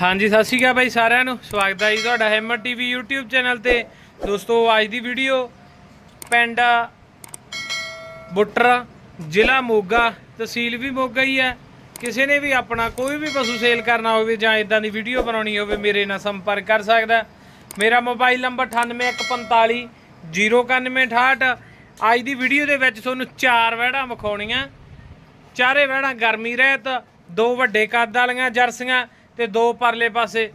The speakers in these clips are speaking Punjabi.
ਹਾਂਜੀ, ਸਤਿ ਸ਼੍ਰੀ ਅਕਾਲ ਬਾਈ ਸਾਰਿਆਂ ਨੂੰ। ਸਵਾਗਤ ਹੈ ਜੀ ਤੁਹਾਡਾ ਹਿੰਮਤ ਟੀਵੀ YouTube ਚੈਨਲ ਤੇ। ਦੋਸਤੋ, ਅੱਜ ਦੀ ਵੀਡੀਓ ਪਿੰਡ ਬੁੱਟਰ, ਜ਼ਿਲ੍ਹਾ ਮੋਗਾ, ਤਹਿਸੀਲ ਵੀ ਮੋਗਾ ਹੀ ਹੈ। ਕਿਸੇ ਨੇ ਵੀ ਆਪਣਾ ਕੋਈ ਵੀ ਪਸ਼ੂ ਸੇਲ ਕਰਨਾ ਹੋਵੇ ਜਾਂ ਇਦਾਂ ਦੀ ਵੀਡੀਓ ਬਣਾਉਣੀ ਹੋਵੇ, ਮੇਰੇ ਨਾਲ ਸੰਪਰਕ ਕਰ ਸਕਦਾ ਮੇਰਾ ਮੋਬਾਈਲ ਨੰਬਰ 98145 09168 ਅੱਜ ਦੀ ਵੀਡੀਓ ਦੇ ਵਿੱਚ ਤੁਹਾਨੂੰ ਚਾਰ ਵਹਿੜਾਂ ਵਿਖਾਉਣੀਆਂ। ਚਾਰੇ ਵਹਿੜਾਂ ਗਰਮੀ ਰਹਿਤ, ਦੋ ਵੱਡੇ ਕੱਦ ਵਾਲੀਆਂ, ਜਰਸੀਆਂ। ਤੇ ਦੋ ਪਰਲੇ ਪਾਸੇ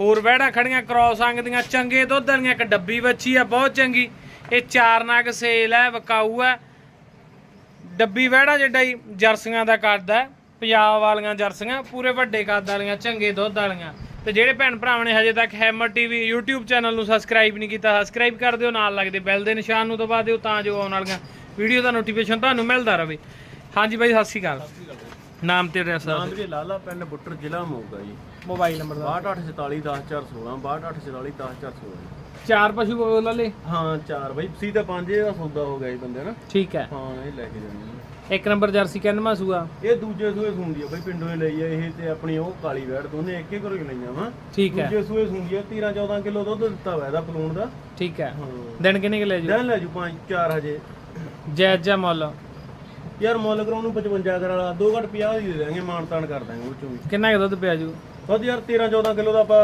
ਹੋਰ ਵਹਿੜਾਂ ਖੜੀਆਂ, ਕ੍ਰੋਸ ਅੰਗ ਦੀਆਂ, ਚੰਗੇ ਦੁੱਧ ਵਾਲੀਆਂ, ਇੱਕ ਡੱਬੀ ਵੱਛੀ ਆ, ਬਹੁਤ ਚੰਗੀ। ਇਹ ਚਾਰ ਨਗ ਸੇਲ ਹੈ, ਵਕਾਊ ਹੈ। ਡੱਬੀ ਵਹਿੜਾ ਜਿਹੜਾ ਹੀ ਜਰਸੀਆਂ ਦਾ ਕਰਦਾ ਪੰਜਾਬ ਵਾਲੀਆਂ ਜਰਸੀਆਂ, ਪੂਰੇ ਵੱਡੇ ਕੱਦ ਵਾਲੀਆਂ, ਚੰਗੇ ਦੁੱਧ ਵਾਲੀਆਂ। ਤੇ ਜਿਹੜੇ ਭੈਣ ਭਰਾਵਾਂ ਨੇ ਹਜੇ ਤੱਕ ਹੈਮਰ ਟੀਵੀ YouTube ਚੈਨਲ ਨੂੰ ਸਬਸਕ੍ਰਾਈਬ ਨਹੀਂ ਕੀਤਾ ਸਬਸਕ੍ਰਾਈਬ ਕਰ ਦਿਓ, ਨਾਲ ਲੱਗਦੇ ਬੈਲ ਦੇ ਨਿਸ਼ਾਨ ਨੂੰ ਦਬਾ ਦਿਓ ਤਾਂ ਜੋ ਆਉਣ ਵਾਲੀਆਂ ਵੀਡੀਓ ਦਾ ਨੋਟੀਫਿਕੇਸ਼ਨ ਤੁਹਾਨੂੰ ਮਿਲਦਾ ਰਹੇ। ਹਾਂਜੀ ਬਾਈ ਸਤਿ ਸ਼੍ਰੀ ਅਕਾਲ। ਨਾਮ ਤੇ ਐਡਰੈਸ ਨਾਮ ਵੀਰੇ ਲਾਲਾ ਪਿੰਡ ਬੁੱਟਰ ਜ਼ਿਲ੍ਹਾ ਮੋਗਾ ਜੀ। ਮੋਬਾਈਲ ਨੰਬਰ 6284410416 6284410416 ਚਾਰ ਪਸ਼ੂ ਬੋਲ ਲੈ ਹਾਂ ਚਾਰ ਬਾਈ ਸੀ ਤਾਂ ਪੰਜ ਇਹਦਾ ਸੌਦਾ ਹੋ ਗਿਆ ਜੀ ਬੰਦੇ ਨਾ। ਠੀਕ ਹੈ। ਹਾਂ ਇਹ ਲੈ ਕੇ ਜਾਣੀ ਇੱਕ ਨੰਬਰ ਜਰਸੀ ਕਿੰਨਵਾਂ ਸੂਆ? ਇਹ ਦੂਜੇ ਸੂਏ ਸੁੰਦੀ ਆ ਬਾਈ ਪਿੰਡੋਂ ਹੀ ਲਈ ਆ ਇਹ ਤੇ ਆਪਣੀ ਉਹ ਕਾਲੀ ਵੈੜ ਦੋਨੇ ਇੱਕ ਹੀ ਘਰੋਂ ਹੀ ਲਈਆਂ ਵਾ। ਠੀਕ ਹੈ। ਦੂਜੇ ਸੂਏ ਸੁੰਦੀ ਆ 13 14 ਕਿਲੋ ਦੁੱਧ ਦਿੱਤਾ ਵਾ ਇਹਦਾ ਪਲੂਣ ਦਾ। ਠੀਕ ਹੈ। ਦਿਨ ਕਿੰਨੇ ਕੁ ਲੈ ਜੂ ਦਿਨ ਲੈ ਜੂ ਪੰਜ ਚਾਰ ਹਜੇ। ਜਾਇਜ਼ ਜਾਂ ਮੁੱਲ। ਯਾਰ ਮੁੱਲ ਕਰਾਉਣ ਨੂੰ 55 ਕਰ ਵਾਲਾ 2 ਘੱਟ 50 ਦੀ ਦੇ ਦਾਂਗੇ ਮਾਨ ਤਾਨ ਕਰ ਦਾਂਗੇ ਉਹ ਚੋਂ ਵੀ। ਕਿੰਨਾ ਕੁ ਦੁੱਧ ਪਿਆ ਜੂ? ਬਸ ਯਾਰ 13 14 ਕਿਲੋ ਦਾ ਆਪਾਂ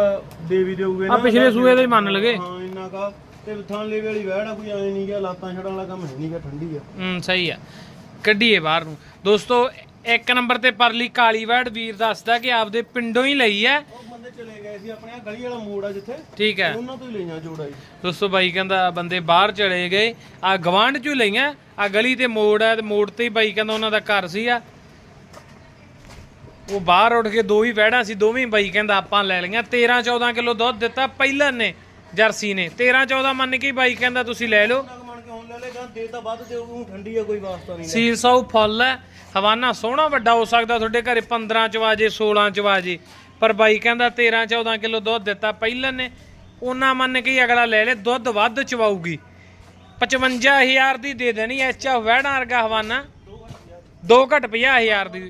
ਦੇ ਵੀ ਦੇਊਗੇ ਆ ਪਿਛਲੇ ਸੂਏ ਦਾ ਹੀ ਮੰਨ ਲਗੇ। ਹਾਂ ਇੰਨਾ ਕਾ ਤੇ ਥਾਂ ਲੈ ਵਾਲੀ ਵਹਿੜ ਆ ਕੋਈ ਐ ਨਹੀਂ ਗਿਆ ਲਾਤਾਂ ਛੜਨ ਵਾਲਾ ਕੰਮ ਹੈ ਨਹੀਂ ਗਾ ਠੰਡੀ ਆ। ਹੂੰ ਸਹੀ ਆ। ਕੱਢੀਏ ਬਾਹਰ ਨੂੰ। ਦੋਸਤੋ ਇੱਕ ਨੰਬਰ ਤੇ ਪਰਲੀ ਕਾਲੀ ਵੈੜ ਵੀਰ ਦੱਸਦਾ ਕਿ ਆਪਦੇ ਪਿੰਡੋਂ ਹੀ ਲਈ ਹੈ। ਬੰਦੇ ਚਲੇ ਗਏ ਸੀ ਆਪਣੇ ਆ ਗਲੀ ਵਾਲਾ ਮੋੜ ਆ ਜਿੱਥੇ। ਠੀਕ ਹੈ। ਉਹਨਾਂ ਤੋਂ ਹੀ ਲਈਆਂ ਜੋੜਾ ਜੀ। ਦੋਸਤੋ ਬਾਈ ਕਹਿੰਦਾ ਬੰਦੇ ਬਾਹਰ ਚਲੇ ਗਏ। ਆ ਗਵਾਂਢ ਚੋਂ ਲਈਆਂ। ਆ ਗਲੀ ਤੇ ਮੋੜ ਹੈ ਤੇ ਮੋੜ ਤੇ ਹੀ ਬਾਈ ਕਹਿੰਦਾ ਉਹਨਾਂ ਦਾ ਘਰ ਸੀ ਆ। ਉਹ ਬਾਹਰ ਉੱਠ ਕੇ ਦੋ ਹੀ ਵਹਿੜਾਂ ਸੀ ਦੋਵੇਂ ਬਾਈ ਕਹਿੰਦਾ ਆਪਾਂ ਲੈ ਲਈਆਂ। 13 14 ਕਿਲੋ ਦੁੱਧ ਦਿੱਤਾ ਪਹਿਲਾਂ ਨੇ ਜਰਸੀ ਨੇ। 13 14 ਮੰਨ ਕੇ ਬਾਈ ਕਹਿੰਦਾ ਤੁਸੀਂ ਲੈ ਲਓ। ਨਗ ਮੰਨ ਕੇ ਹੁਣ ਲੈ ਲੇਗਾ ਦੇ ਤਾਂ ਵੱਧ ਤੇ ਉਹ ਠੰਡੀ ਆ ਕੋਈ ਵਾਸਤਾ ਨਹੀਂ। ਸੀਲ ਸੌ ਫੁੱਲ ਹੈ। ਹਵਾਨਾ ਸੋਹਣਾ ਵੱਡਾ ਹੋ ਸਕਦਾ ਤੁਹਾਡੇ ਘਰੇ 15 ਚ ਵਾਜੇ 16 ਚ ਵਾਜੇ। ਪਰ ਬਾਈ ਕਹਿੰਦਾ 13 14 ਕਿਲੋ ਦੁੱਧ ਦਿੱਤਾ ਪਹਿਲਾਂ ਨੇ। ਉਹਨਾਂ ਮੰਨ ਕੇ ਅਗਲਾ ਲੈ ਲੇ ਦੁੱਧ ਵੱਧ ਚਵਾਊਗੀ। 55000 ਦੀ ਦੇ ਦੇਣੀ ਐਚਾ ਵਹਿਣਾ ਵਰਗਾ ਹਵਾਨਾ। ਦੋ ਘੱਟ 50000 ਦੀ।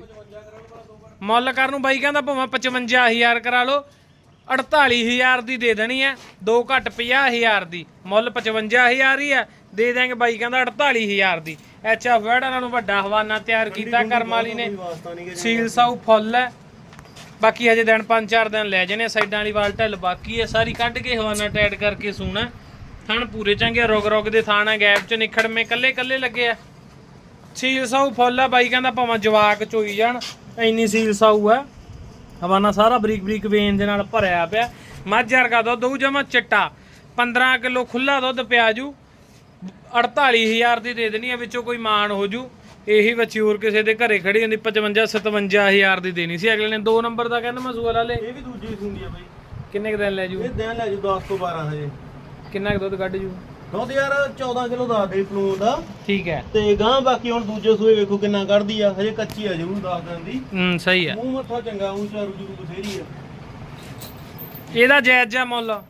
ਮੁੱਲ ਕਰਨ ਨੂੰ ਬਾਈ ਕਹਿੰਦਾ ਭਾਵੇਂ 55000 ਕਰਾ ਲਓ 48000 ਦੀ ਦੇ ਦੇਣੀ ਹੈ ਦੋ ਘੱਟ 50000 ਦੀ। ਮੁੱਲ 55000 ਹੀ ਹੈ ਦੇ ਦਾਂਗੇ ਬਾਈ ਕਹਿੰਦਾ 48000 ਦੀ। ਐਚਾ ਵਹਿੜਾ ਨਾਲੋਂ ਵੱਡਾ ਹਵਾਨਾ ਤਿਆਰ ਕੀਤਾ ਕਰਮ ਵਾਲੀ ਨੇ। ਸੀਲ ਸਾਊ ਫੁੱਲ ਹੈ। ਬਾਕੀ ਹਜੇ ਦਿਨ ਪੰਜ ਚਾਰ ਦਿਨ ਲੈ ਜਾਣੇ ਸਾਈਡਾਂ ਵਾਲੀ ਵਾਲ ਢੱਲ ਬਾਕੀ ਹੈ ਸਾਰੀ ਕੱਢ ਕੇ ਹਵਾਨਾ ਟੈਡ ਕਰਕੇ ਸੂਣਾ। ਥਣ ਪੂਰੇ ਚੰਗੇ ਰੁਗ ਰੁਗ ਦੇ ਥਾਣ ਹੈ ਗੈਪ ਚ ਨਿਖੜਵੇਂ ਕੱਲੇ ਕੱਲੇ ਲੱਗੇ ਆ। ਸੀਲ ਸਾਊ ਫੁੱਲ ਆ, ਬਾਈ ਕਹਿੰਦਾ ਭਾਵੇਂ ਜਵਾਕ ਚੋਈ ਜਾਣ, ਇੰਨੀ ਸੀਲ ਸਾਊ ਆ। ਹਵਾਨਾ ਸਾਰਾ ਬਰੀਕ ਬਰੀਕ ਵੇਨ ਦੇ ਨਾਲ ਭਰਿਆ ਪਿਆ। ਮੱਝ ਵਰਗਾ ਦੁੱਧ ਉਹ ਜਮਾ ਚਿੱਟਾ। 15 ਕਿਲੋ ਖੁੱਲਾ ਦੁੱਧ ਪਿਆ ਜੂ। 48000 ਦੀ ਦੇ ਦੇਣੀ ਆ, ਵਿੱਚੋਂ ਕੋਈ ਮਾਨ ਹੋ ਜੂ। ਇਹੀ ਬੱਚੀ ਹੋਰ ਕਿਸੇ ਦੇ ਘਰੇ ਖੜੀ ਹੁੰਦੀ 55 57000 ਦੀ ਦੇਣੀ ਸੀ। ਅਗਲੇ ਨੇ 2 ਨੰਬਰ ਦਾ ਕਹਿੰਦਾ ਮਸੂਆ ਵਾਲੇ ਇਹ ਵੀ ਦੂਜੀ ਹੀ ਸੁੰਦੀ ਆ ਬਾਈ। ਕਿੰਨੇ ਕੁ ਦਿਨ ਲੈ ਜੂ? ਇਹ ਦਿਨ ਲੈ ਜੂ 10 ਤੋਂ 12 ਹਜੇ। ਕਿੰਨਾ ਕੁ ਦੁੱਧ ਕੱਢ ਜੂ? ਦੁੱਧ ਯਾਰ 14 ਕਿਲੋ ਦਾ ਦੇ ਪਲੂਣ ਦਾ। ਠੀਕ ਹੈ। ਤੇ ਗਾਂ ਬਾਕੀ ਹੁਣ ਦੂਜੇ ਸੂਏ ਵੇਖੋ ਕਿੰਨਾ ਕੱਢਦੀ ਆ। ਹਜੇ ਕੱਚੀ ਆ ਜਰੂਰ ਦੱਸ ਦਿਨ ਦੀ। ਹੂੰ ਸਹੀ ਆ। ਮੂੰਹ ਮੱਥਾ ਚੰਗਾ ਉੱਚਾ ਰੁਜੂ ਬਥੇਰੀ ਆ। ਇਹਦਾ ਜਾਇਜ਼ ਜਿਹਾ ਮੁੱਲ?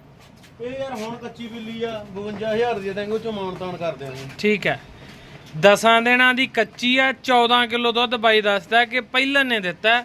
ਇਹ ਯਾਰ ਹੁਣ ਕੱਚੀ ਬਿੱਲੀ ਆ 52000 ਦੀ ਦੇਂਗੇ ਉਹ ਚੋਂ ਮਾਣ ਤਾਣ ਕਰ ਦਿਆਂਗੇ ਠੀਕ ਹੈ। ਦਸਾਂ ਦਿਨਾਂ ਦੀ ਕੱਚੀ ਆ 14 ਕਿਲੋ ਦੁੱਧ ਬਾਈ ਦੱਸਦਾ ਕਿ ਪਹਿਲਾਂ ਨੇ ਦਿੱਤਾ।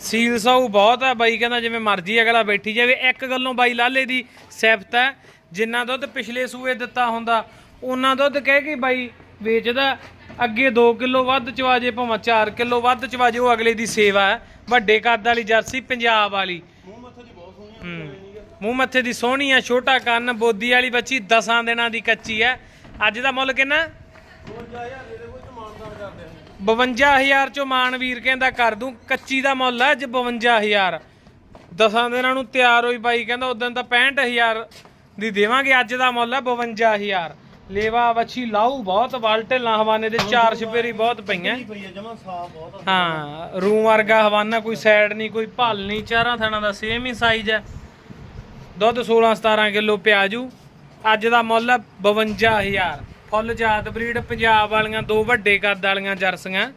ਸੀਲ ਸਾਊ ਬਹੁਤ ਆ ਬਾਈ, ਕਹਿੰਦਾ ਜਿਵੇਂ ਮਰਜ਼ੀ ਅਗਲਾ ਬੈਠੀ ਜਾਵੇ। ਇੱਕ ਗੱਲੋਂ ਬਾਈ ਲਾਲੇ ਦੀ ਸਿਫਤ ਹੈ ਜਿੰਨਾ ਦੁੱਧ ਪਿਛਲੇ ਸੂਏ ਦਿੱਤਾ ਹੁੰਦਾ, ਉਹਨਾਂ ਦੁੱਧ ਕਹਿ ਕੇ ਬਾਈ ਵੇਚਦਾ। ਅੱਗੇ 2 ਕਿਲੋ ਵੱਧ ਚਵਾਜੇ, ਭਾਵੇਂ 4 ਕਿਲੋ ਵੱਧ ਚਵਾਜੇ, ਉਹ ਅਗਲੇ ਦੀ ਸੇਵਾ ਹੈ ਵੱਡੇ ਕੱਦ ਵਾਲੀ ਜਰਸੀ, ਪੰਜਾਬ ਵਾਲੀ। ਮੂੰਹ ਮੱਥੇ ਦੀ ਸੋਹਣੀ ਹੂੰ ਆ, ਛੋਟਾ ਕੰਨ, ਬੋਦੀ ਵਾਲੀ ਬੱਚੀ ਦਸਾਂ ਦਿਨਾਂ ਦੀ ਕੱਚੀ ਹੈ ਅੱਜ ਦਾ ਮੁੱਲ ਕਿੰਨਾ? 52000 ਦੇ ਚੋਂ ਮਾਨਵੀਰ ਕਹਿੰਦਾ ਕਰ ਦੂੰ, ਕੱਚੀ ਦਾ ਮੁੱਲ ਹੈ ਅੱਜ 52000 ਦਸਾਂ ਦਿਨਾਂ ਨੂੰ ਤਿਆਰ ਹੋਈ ਬਾਈ ਕਹਿੰਦਾ ਉਦੋਂ ਤਾਂ 65000 ਦੀ ਦੇਵਾਂਗੇ, ਅੱਜ ਦਾ ਮੁੱਲ ਹੈ 52000 ਲੇਵਾ ਵੱਛੀ ਲਾਊ ਬਹੁਤ, ਵਾਲਟੇ ਲਾ ਹਵਾਨੇ ਦੇ ਚਾਰ ਛਪੇਰੀ ਬਹੁਤ ਪਈਆਂ। ਹਾਂ ਰੂਮ ਵਰਗਾ ਹਵਾਨਾ, ਕੋਈ ਸਾਈਡ ਨਹੀਂ, ਕੋਈ ਭਲ ਨਹੀਂ, ਚਾਰਾਂ ਥਾਣਾ ਦਾ ਸੇਮ ਹੀ ਸਾਈਜ਼ ਹੈ। ਦੁੱਧ 16 17 ਕਿਲੋ ਪਿਆਜੂ। ਅੱਜ ਦਾ ਮੁੱਲ ਹੈ 52000 ਫੁੱਲ ਜਾਤ ਬਰੀਡ ਪੰਜਾਬ ਵਾਲੀਆਂ ਦੋ ਵੱਡੇ ਕੱਦ ਵਾਲੀਆਂ ਜਰਸੀਆਂ।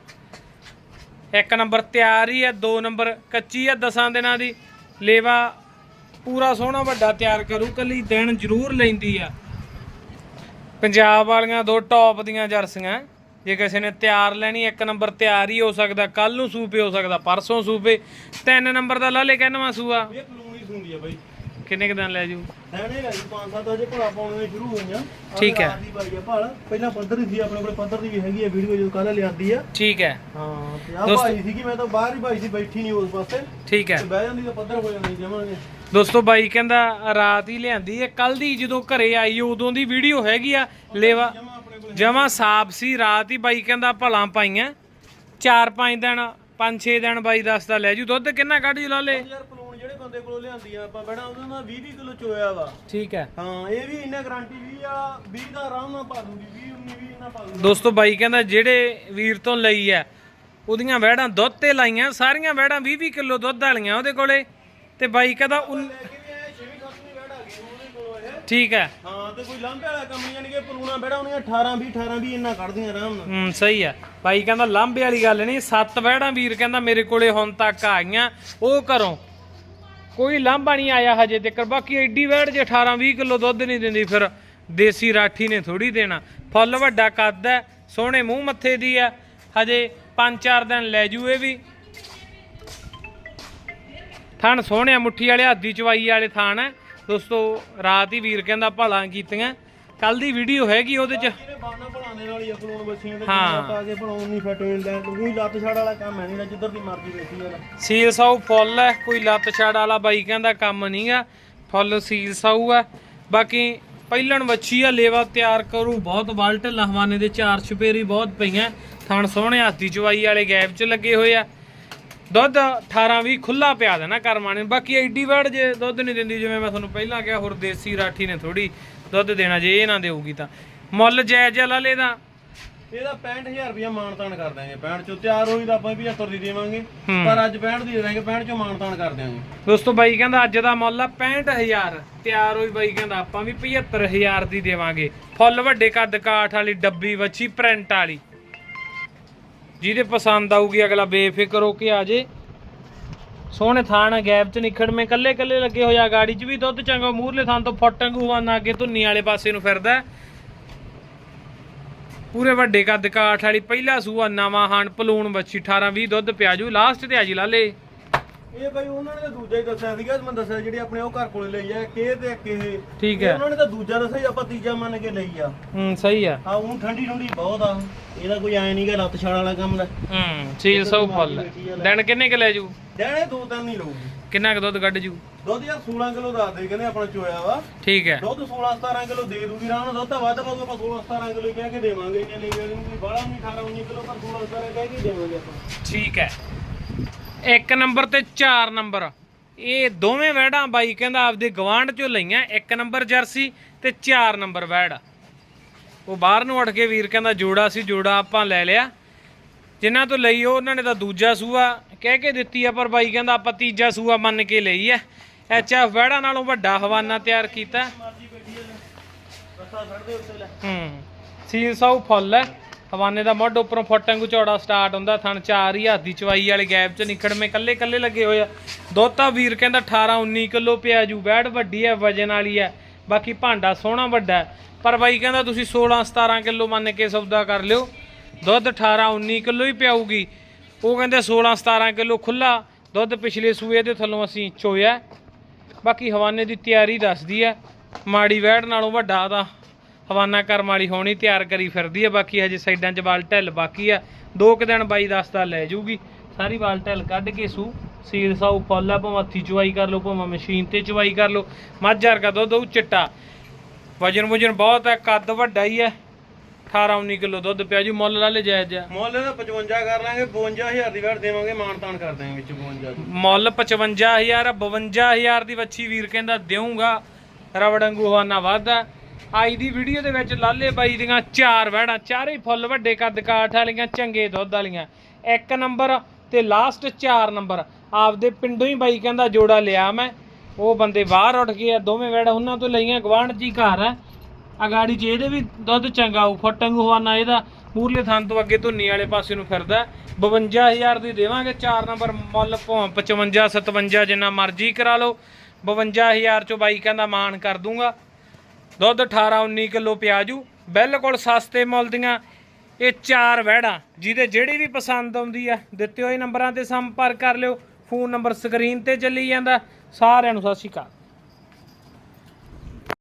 ਇੱਕ ਨੰਬਰ ਤਿਆਰ ਹੀ ਹੈ ਦੋ ਨੰਬਰ ਕੱਚੀ ਹੈ ਦਸਾਂ ਦਿਨਾਂ ਦੀ। ਲੇਵਾ ਪੂਰਾ ਸੋਹਣਾ ਵੱਡਾ ਤਿਆਰ ਕਰੂ, ਕੱਲੀ ਦਿਨ ਜ਼ਰੂਰ ਲੈਂਦੀ ਆ। ਪੰਜਾਬ ਵਾਲੀਆਂ ਦੋ ਟੌਪ ਦੀਆਂ ਜਰਸੀਆਂ। ਜੇ ਕਿਸੇ ਨੇ ਤਿਆਰ ਲੈਣੀ, ਇੱਕ ਨੰਬਰ ਤਿਆਰ ਹੀ ਹੋ ਸਕਦਾ ਕੱਲ ਨੂੰ ਸੂਪੇ ਹੋ ਸਕਦਾ, ਪਰਸੋਂ ਸੂਪੇ। ਤਿੰਨ ਨੰਬਰ ਦਾ ਲਾਲੇ ਕਹਿਣਾ ਸੂਆ? ਇਹ ਕਲੂਣੀ ਸੁੰਦੀ ਆ ਬਾਈ। ਕਿੰਨੇ ਕੁ ਦਿਨ ਲੈ ਜੂ? ਲੈਣੇ ਲੈ ਜੀ 5-7 ਵਜੇ ਭਲਾ ਪਾਉਣੇ ਸ਼ੁਰੂ ਹੋਈਆਂ। ਆਹ ਠੀਕ ਹੈ। ਰਾਤ ਦੀ ਬਾਈ ਆ ਭਲ। ਪਹਿਲਾਂ ਪੱਧਰ ਦੀ ਸੀ ਆਪਣੇ ਕੋਲ ਪੱਧਰ ਦੀ ਵੀ ਹੈਗੀ ਆ ਵੀਡੀਓ ਜਦੋਂ ਕੱਲ ਲਿਆਂਦੀ ਆ। ਠੀਕ ਹੈ। ਹਾਂ ਤੇ ਆ ਦੋਸਤੋ- ਭਾਈ ਸੀਗੀ ਮੈਂ ਤਾਂ ਬਾਹਰ ਹੀ ਭਾਈ ਸੀ ਬੈਠੀ ਨਹੀਂ ਉਸ ਪਾਸੇ। ਠੀਕ ਹੈ। ਤੇ ਬਹਿ ਜਾਂਦੀ ਤਾਂ ਪੱਧਰ ਹੋ ਜਾਂਦੀ ਜਮਾਂਗੇ ਦੋਸਤੋ ਬਾਈ ਕਹਿੰਦਾ ਰਾਤ ਹੀ ਲਿਆਂਦੀ ਹੈ ਕੱਲ ਦੀ ਜਦੋਂ ਘਰੇ ਆਈ ਉਦੋਂ ਦੀ ਵੀਡੀਓ ਹੈਗੀ ਆ। ਲੇਵਾ ਜਮਾ ਆਪਣੇ ਕੋਲ। ਜਮਾ ਸਾਫ਼ ਸੀ ਰਾਤ ਹੀ ਬਾਈ ਕਹਿੰਦਾ ਭਲਾਂ ਪਾਈਆਂ। 4-5 ਦਿਨ 5-6 ਦਿਨ ਬਾਈ ਦੱਸਦਾ ਲੈ ਜੂ। ਦੁੱਧ ਕਿੰਨਾ ਕੱਢ ਜੂ ਲਾਲੇ? ਯਾਰ ਜਿਹੜੇ ਬੰਦੇ ਕੋਲੋਂ ਲਿਆਂਦੀ ਆ ਆਪਾਂ ਬੜਾ ਉਹਨਾਂ ਦਾ 20 ਕਿਲੋ ਚੋਇਆ ਵਾ। ਠੀਕ ਹੈ। ਹਾਂ ਇਹ ਵੀ ਇੰਨਾ ਗਾਰੰਟੀ 20 ਆ 20 ਦਾ ਆਰਾਮ ਨਾਲ ਪਾ ਦੂਗੀ 20 19 20 ਨਾ ਪਾ ਦੂਗੀ। ਦੋਸਤੋ ਬਾਈ ਕਹਿੰਦਾ ਜਿਹੜੇ ਵੀਰ ਤੋਂ ਲਈ ਐ ਉਹਦੀਆਂ ਵਹਿੜਾਂ ਦੁੱਧ ਤੇ ਲਾਈਆਂ ਸਾਰੀਆਂ ਵਹਿੜਾਂ 20-20 ਕਿਲੋ ਦੁੱਧ ਵਾਲੀਆਂ ਉਹਦੇ ਕੋਲੇ। ਤੇ ਬਾਈ ਕਹਿੰਦਾ ਉਨ- ਲੈ ਕੇ ਵੀ ਆਏ 6ਵੀਂ 7ਵੀਂ ਬੈੜ ਆ ਗਈ ਉਹਦੇ ਕੋਲੋਂ ਇਹ। ਠੀਕ ਹੈ। ਹਾਂ ਤੇ ਕੋਈ ਲਾਂਭੇ ਵਾਲਾ ਕੰਮ ਨਹੀਂ ਜਾਣੀ ਕਿ ਪਲੂਣਾ ਬੈੜਾ ਉਹਨੀਆਂ 18 20 18 20 ਇੰਨਾ ਕੱਢਦੀਆਂ ਆਰਾਮ ਨਾਲ। ਹੂੰ ਸਹੀ ਹੈ। ਬਾਈ ਕਹਿੰਦਾ ਲਾਂਬੇ ਵਾਲੀ ਗੱਲ ਨਹੀਂ ਸੱਤ ਵਹਿੜਾਂ ਵੀਰ ਕਹਿੰਦਾ ਮੇਰੇ ਕੋਲੇ ਹੁਣ ਤੱਕ ਆਈਆਂ ਉਹ ਘਰੋਂ ਕੋਈ ਲਾਂਭਾ ਨਹੀਂ ਆਇਆ ਹਜੇ ਤੱਕ। ਬਾਕੀ ਐਡੀ ਵਹਿੜ ਜੇ 18 20 ਕਿਲੋ ਦੁੱਧ ਨਹੀਂ ਦਿੰਦੀ, ਫਿਰ ਦੇਸੀ ਰਾਠੀ ਨੇ ਥੋੜੀ ਦੇਣਾ। ਫੁੱਲ ਵੱਡਾ ਕੱਦ ਹੈ, ਸੋਹਣੇ ਮੂੰਹ ਮੱਥੇ ਦੀ ਹੈ। ਹਜੇ 5-4 ਦਿਨ ਲੈ ਜੂ ਇਹ ਵੀ। ਥਣ ਸੋਹਣਿਆ ਮੁੱਠੀ ਵਾਲੇ ਹੱਦੀ ਚਵਾਈ ਵਾਲੇ ਥਾਣ ਹੈ। ਦੋਸਤੋ, ਰਾਤ ਹੀ ਵੀਰ ਕਹਿੰਦਾ ਭਲਾ ਕੀਤੀਆਂ। ਕੱਲ ਦੀ ਵੀਡੀਓ ਹੈਗੀ ਉਹਦੇ ਚ। ਇਹਨੇ ਬਾਣਾ ਬਣਾਉਣੇ ਨਾਲ ਹੀ ਆ ਪਲੂਣ ਬੱਚੀਆਂ ਦੇ ਹਾਂ। ਪਾ ਕੇ ਬਣਾਉਣ ਨਹੀਂ ਫਿੱਟ ਹੋਣ ਲੈ ਕੋਈ ਲੱਤ ਛੜ ਵਾਲਾ ਕੰਮ ਹੈ ਨਹੀਂ ਜਿੱਧਰ ਦੀ ਮਰਜ਼ੀ ਵੇਖੀ ਜਾਣਾ। ਸੀਲ ਸਾਊ ਫੁੱਲ ਹੈ ਕੋਈ ਲੱਤ ਛੜ ਵਾਲਾ ਬਾਈ ਕਹਿੰਦਾ ਕੰਮ ਨਹੀਂਗਾ ਫੁੱਲ ਸੀਲ ਸਾਊ ਹੈ ਬਾਕੀ ਪਹਿਲਣ ਵੱਛੀ ਆ ਲੇਵਾ ਤਿਆਰ ਕਰੂ ਬਹੁਤ ਵਲਟ ਲਹਵਾਨੇ ਦੇ ਚਾਰ ਛਪੇਰੀ ਬਹੁਤ ਪਈਆਂ। ਥਣ ਸੋਹਣੇ ਹਾਥੀ ਚਵਾਈ ਵਾਲੇ ਗੈਪ 'ਚ ਲੱਗੇ ਹੋਏ ਆ। ਦੁੱਧ 18 20 ਖੁੱਲਾ ਪਿਆ ਦੇਣਾ ਕਰਮਾਣੇ ਬਾਕੀ ਐਡੀ ਵੜ ਜੇ ਦੁੱਧ ਨਹੀਂ ਦਿੰਦੀ ਜਿਵੇਂ ਮੈਂ ਤੁਹਾਨੂੰ ਪਹਿਲਾਂ ਕਿਹਾ ਹੋਰ ਦੇਸੀ ਰਾਠੀ ਨੇ ਥੋੜੀ ਦੁੱਧ ਦੇਣਾ ਜੇ ਇਹ ਨਾ ਦੇਊਗੀ ਤਾਂ। ਮੁੱਲ ਜਾਇਜ਼ ਆ ਲਾਲੇ ਦਾ। ਇਹਦਾ 65000 ਰੁਪਇਆ ਮਾਨਤਾਨ ਕਰ ਦਾਂਗੇ 65 ਚੋਂ ਤਿਆਰ ਹੋਈ ਤਾਂ ਆਪਾਂ 75 ਦੀ ਦੇਵਾਂਗੇ। ਪਰ ਅੱਜ 65 ਦੀ ਦੇ ਦਾਂਗੇ 65 ਚੋਂ ਮਾਨਤਾਨ ਕਰ ਦਿਆਂਗੇ। ਦੋਸਤੋ ਬਾਈ ਕਹਿੰਦਾ ਅੱਜ ਦਾ ਮੁੱਲ ਆ 65000 ਤਿਆਰ ਹੋਈ ਬਾਈ ਕਹਿੰਦਾ ਆਪਾਂ ਵੀ 75000 ਦੀ ਦੇਵਾਂਗੇ। ਫੁੱਲ ਵੱਡੇ ਕੱਦ ਕਾਠ ਵਾਲੀ ਡੱਬੀ ਵੱਛੀ ਪ੍ਰਿੰਟ ਵਾਲੀ। ਜਿਹਦੇ ਪਸੰਦ ਆਊਗੀ ਅਗਲਾ ਬੇਫਿਕਰ ਹੋ ਕੇ ਆ ਜੇ। ਸੋਹਣੇ ਥਾਣ ਗੈਪ ਚ ਨਿਖੜਵੇਂ ਕੱਲੇ ਕੱਲੇ ਲੱਗੇ ਹੋਇਆ ਗਾੜੀ ਚ ਵੀ ਦੁੱਧ ਚੰਗਾ ਮੂਰਲੇ ਥਾਂ ਤੋਂ ਫਟੰਗੂ ਵਾਨਾ ਅੱਗੇ ਧੁੰਨੀ ਵਾਲੇ ਪਾਸੇ ਨੂੰ ਫਿਰਦਾ ਪੂਰੇ ਵੱਡੇ ਕੱਦ ਕਾਠ ਵਾਲੀ ਪਹਿਲਾ ਸੂਆ, ਨਵਾਂ ਹਾਣ ਪਲੂਣ ਬੱਚੀ 18 20 ਦੁੱਧ ਪਿਆਜੂ ਲਾਸਟ ਤੇ ਆ ਜੀ ਲਾਲੇ। ਇਹ ਬਾਈ ਉਹਨਾਂ ਨੇ ਤਾਂ ਦੂਜਾ ਹੀ ਦੱਸਿਆ ਸੀਗਾ ਮੈਂ ਦੱਸਿਆ ਜਿਹੜੀ ਆਪਣੇ ਉਹ ਘਰ ਕੋਲੇ ਲਈ ਆ ਕਿ ਤੇ ਇਹ ਠੀਕ ਹੈ। ਉਹਨਾਂ ਨੇ ਤਾਂ ਦੂਜਾ ਦੱਸਿਆ ਸੀ, ਆਪਾਂ ਤੀਜਾ ਮੰਨ ਕੇ ਲਈ ਆ। ਹੂੰ ਸਹੀ ਆ। ਆ ਉਹ ਠੰਡੀ ਠੰਡੀ ਬਹੁਤ ਆ। ਇਹਦਾ ਕੋਈ ਐ ਨਹੀਂਗਾ ਲੱਤ ਛਾੜ ਵਾਲਾ ਕੰਮ ਦਾ। ਹੂੰ ਸੀਲ ਸੌ ਫੁੱਲ। ਹੈ। ਦਿਨ ਕਿੰਨੇ ਕ ਲੈ ਜੂ? ਦੇਣੇ ਦੋ ਤਿੰਨ ਨਹੀਂ ਲਊਗੀ। ਕਿੰਨਾ ਕ ਦੁੱਧ ਕੱਢ ਜੂ? ਦੁੱਧ ਯਾਰ 16 ਕਿਲੋ ਦੱਸ ਦੇ ਕਹਿੰਦੇ ਆਪਣਾ ਚੋਇਆ ਵਾ। ਠੀਕ ਹੈ। ਦੁੱਧ 16 17 ਕਿਲੋ ਦੇ ਦੂਗੀ ਨਾਲ ਦੁੱਧ ਤਾਂ ਵੱਧ ਪਾਊਗਾ ਆਪਾਂ 16 17 ਕਿਲੋ ਕਹਿ ਕੇ ਦੇਵਾਂਗੇ। ਇੰਨੇ ਲਈ ਜਾਣੀ ਕੋਈ ਬਾਹਲਾ ਨਹੀਂ 18 19 ਕਿਲੋ ਪਰ 16 17 ਕਹਿ ਕੇ ਦੇਵਾਂਗੇ ਆਪਾਂ। ਠੀਕ ਹੈ। ਇੱਕ ਨੰਬਰ ਤੇ 4 ਨੰਬਰ। ਇਹ ਦੋਵੇਂ ਵੈੜਾਂ ਬਾਈ ਕਹਿੰਦਾ ਆਪਦੇ ਗਵਾਂਢ ਚੋਂ ਲਈਆਂ ਇੱਕ ਨੰਬਰ ਜਰਸੀ ਤੇ 4 ਨੰਬਰ ਵੈੜ ਉਹ ਬਾਹਰ ਨੂੰ ਉੱਠ ਕੇ ਵੀਰ ਕਹਿੰਦਾ ਜੋੜਾ ਸੀ ਜੋੜਾ ਆਪਾਂ ਲੈ ਲਿਆ। ਜਿਨ੍ਹਾਂ ਤੋਂ ਲਈ ਉਹ ਉਹਨਾਂ ਨੇ ਤਾਂ ਦੂਜਾ ਸੂਆ ਕਹਿ ਕੇ ਦਿੱਤੀ ਆ ਪਰ ਬਾਈ ਕਹਿੰਦਾ ਆਪਾਂ ਤੀਜਾ ਸੂਆ ਮੰਨ ਕੇ ਲਈ ਐ ਐਚਐਫ ਵੈੜਾਂ ਨਾਲੋਂ ਵੱਡਾ ਹਵਾਨਾ ਤਿਆਰ ਕੀਤਾ। ਹੂੰ। ਸੀਲ ਸਾਊ ਫੁੱਲ ਹੈ। ਹਵਾਨੇ ਦਾ ਮੁੱਢ ਉੱਪਰੋਂ ਫੁੱਟਾਂਗੂ ਚੌੜਾ ਸਟਾਰਟ ਹੁੰਦਾ, ਥਣ ਚਾਰ ਹੀ ਹੱਥ ਦੀ ਚਵਾਈ ਵਾਲੇ ਗੈਪ ਚ ਨਿਕੜਵੇਂ ਕੱਲੇ ਕੱਲੇ ਲੱਗੇ ਹੋਏ ਆ। ਦੋਤਾ ਵੀਰ ਕਹਿੰਦਾ 18 19 ਕਿਲੋ ਪਿਆ ਜੂ ਬੈਠ ਵੱਡੀ ਹੈ, ਵਜਨ ਵਾਲੀ ਹੈ, ਬਾਕੀ ਭਾਂਡਾ ਸੋਹਣਾ ਵੱਡਾ ਪਰ ਬਾਈ ਕਹਿੰਦਾ ਤੁਸੀਂ 16 17 ਕਿਲੋ ਮੰਨ ਕੇ ਸੌਦਾ ਕਰ ਲਿਓ। ਦੁੱਧ 18 19 ਕਿਲੋ ਹੀ ਪਿਆਊਗੀ। ਉਹ ਕਹਿੰਦੇ 16 17 ਕਿਲੋ ਖੁੱਲਾ ਦੁੱਧ ਪਿਛਲੇ ਸੂਏ ਦੇ ਥੱਲੋਂ ਅਸੀਂ ਚੋਇਆ। ਬਾਕੀ ਹਵਾਨੇ ਦੀ ਤਿਆਰੀ ਦੱਸਦੀ ਹੈ। ਮਾੜੀ ਵੈੜ ਨਾਲੋਂ ਵੱਡਾ ਤਾਂ ਹਵਾਨਾ ਕਰਮ ਵਾਲੀ ਹੋਣੀ ਤਿਆਰ ਕਰੀ ਫਿਰਦੀ ਹੈ ਬਾਕੀ ਹਜੇ ਸਾਈਡਾਂ 'ਚ ਵਾਲ ਢਿੱਲ ਬਾਕੀ ਆ। ਦੋ ਕੁ ਦਿਨ ਬਾਈ ਦੱਸਦਾ ਲੈ ਜੂਗੀ। ਸਾਰੀ ਵਾਲ ਢਿੱਲ ਕੱਢ ਕੇ ਸੂ ਸੀਲ ਸਾਊ ਫੁੱਲ ਆ ਭਾਵੇਂ ਹੱਥੀ ਚਵਾਈ ਕਰ ਲਓ ਭਾਵੇਂ ਮਸ਼ੀਨ ਤੇ ਚਵਾਈ ਕਰ ਲਓ। ਮੱਝ ਵਰਗਾ ਦੁੱਧ ਉਹ ਚਿੱਟਾ। ਵਜਨ ਵਜਨ ਬਹੁਤ ਹੈ ਕੱਦ ਵੱਡਾ ਹੀ ਹੈ 18 19 ਕਿਲੋ ਦੁੱਧ ਪਿਆ ਜੀ ਮੁੱਲ ਲਾ ਲੈ ਜਾਇਜ਼ ਜਿਹਾ। ਮੁੱਲ ਇਹਦਾ 55 ਕਰ ਲਾਂਗੇ 52000 ਦੀ ਵੈਟ ਦੇਵਾਂਗੇ ਮਾਨਤਾਨ ਕਰ ਦਾਂਗੇ ਵਿੱਚ 52 ਦੀ। ਮੁੱਲ 55000 52000 ਦੀ ਵੱਛੀ ਵੀਰ ਕਹਿੰਦਾ ਦੇਊਂਗਾ। ਰਵੜ ਵਾਂਗੂ ਹਵਾਨਾ ਵਾਧਾ ਅੱਜ ਦੀ ਵੀਡੀਓ ਦੇ ਵਿੱਚ ਲਾਲੇ ਬਾਈ ਦੀਆਂ ਚਾਰ ਵਹਿੜਾਂ, ਚਾਰੇ ਫੁੱਲ ਵੱਡੇ ਕੱਦ ਕਾਠ ਵਾਲੀਆਂ, ਚੰਗੇ ਦੁੱਧ ਵਾਲੀਆਂ। ਇੱਕ ਨੰਬਰ ਤੇ ਲਾਸਟ ਚਾਰ ਨੰਬਰ। ਆਪਦੇ ਪਿੰਡੋਂ ਹੀ ਬਾਈ ਕਹਿੰਦਾ ਜੋੜਾ ਲਿਆ ਮੈਂ। ਉਹ ਬੰਦੇ ਬਾਹਰ ਉੱਠ ਗਏ ਆ, ਦੋਵੇਂ ਵੈੜ ਉਹਨਾਂ ਤੋਂ ਲਈਆਂ ਗਵਾਂਢ ਜੀ ਘਰ ਹੈ ਅਗਾੜੀ 'ਚ ਇਹਦੇ ਵੀ ਦੁੱਧ ਚੰਗਾ ਆਊ ਫਟੰਗ ਹਵਾਨਾ ਇਹਦਾ ਮੂਰਲੇ ਥਾਂ ਤੋਂ ਅੱਗੇ ਧੁੰਨੀ ਵਾਲੇ ਪਾਸੇ ਨੂੰ ਫਿਰਦਾ। 52000 ਦੀ ਦੇਵਾਂਗੇ 4 ਨੰਬਰ ਮੁੱਲ ਭਾਵੇਂ 55 57 ਜਿੰਨਾ ਮਰਜ਼ੀ ਕਰਾ ਲਓ। 52000 ਚੋਂ ਬਾਈ ਕਹਿੰਦਾ ਮਾਨ ਕਰ ਦੂੰਗਾ। ਦੁੱਧ 18 19 ਕਿਲੋ ਪਿਆਜੂ ਬਿਲਕੁਲ ਸਸਤੇ ਮੁੱਲ ਦੀਆਂ ਇਹ ਚਾਰ ਵਹਿੜਾਂ, ਜਿਹਦੇ ਜਿਹੜੀ ਵੀ ਪਸੰਦ ਆਉਂਦੀ ਆ, ਦਿੱਤੇ ਹੋਏ ਨੰਬਰਾਂ ਤੇ ਸੰਪਰਕ ਕਰ ਲਿਓ। ਫੋਨ ਨੰਬਰ ਸਕਰੀਨ ਤੇ ਚੱਲੀ ਜਾਂਦਾ। ਸਾਰਿਆਂ ਨੂੰ ਸਤਿ ਸ਼੍ਰੀ ਅਕਾਲ।